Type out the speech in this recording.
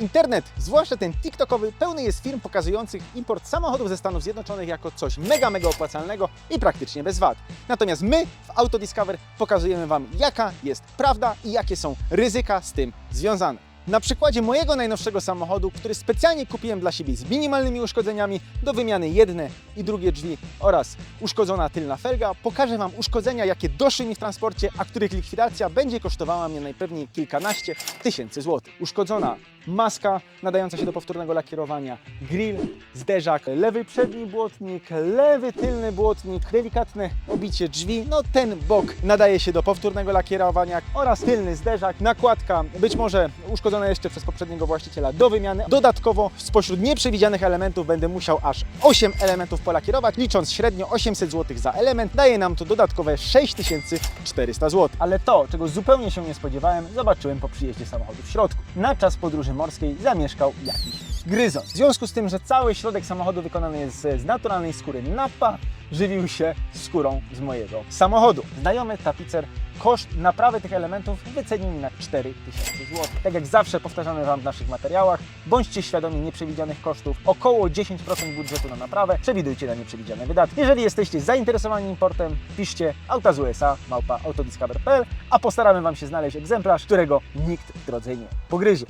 Internet, zwłaszcza ten TikTokowy, pełny jest firm pokazujących import samochodów ze Stanów Zjednoczonych jako coś mega, mega opłacalnego i praktycznie bez VAT. Natomiast my w Autodiscover pokazujemy Wam, jaka jest prawda i jakie są ryzyka z tym związane. Na przykładzie mojego najnowszego samochodu, który specjalnie kupiłem dla siebie z minimalnymi uszkodzeniami do wymiany jedne i drugie drzwi oraz uszkodzona tylna felga, pokażę Wam uszkodzenia, jakie doszły mi w transporcie, a których likwidacja będzie kosztowała mnie najpewniej kilkanaście tysięcy złotych. Uszkodzona maska nadająca się do powtórnego lakierowania, grill, zderzak, lewy przedni błotnik, lewy tylny błotnik, delikatne obicie drzwi, no ten bok nadaje się do powtórnego lakierowania oraz tylny zderzak, nakładka być może uszkodzona jeszcze przez poprzedniego właściciela do wymiany. Dodatkowo spośród nieprzewidzianych elementów będę musiał aż 8 elementów polakierować, licząc średnio 800 zł za element, daje nam to dodatkowe 6400 zł. Ale to, czego zupełnie się nie spodziewałem, zobaczyłem po przyjeździe samochodu w środku. Na czas podróży morskiej zamieszkał jakiś gryzon. W związku z tym, że cały środek samochodu wykonany jest z naturalnej skóry Nappa, żywił się skórą z mojego samochodu. Znajomy tapicer koszt naprawy tych elementów wycenił mi na 4000 zł. Tak jak zawsze powtarzamy Wam w naszych materiałach, bądźcie świadomi nieprzewidzianych kosztów. Około 10% budżetu na naprawę przewidujcie na nieprzewidziane wydatki. Jeżeli jesteście zainteresowani importem, piszcie auta z USA, małpa autodiscover.pl, a postaramy Wam się znaleźć egzemplarz, którego nikt w drodze nie pogryzie.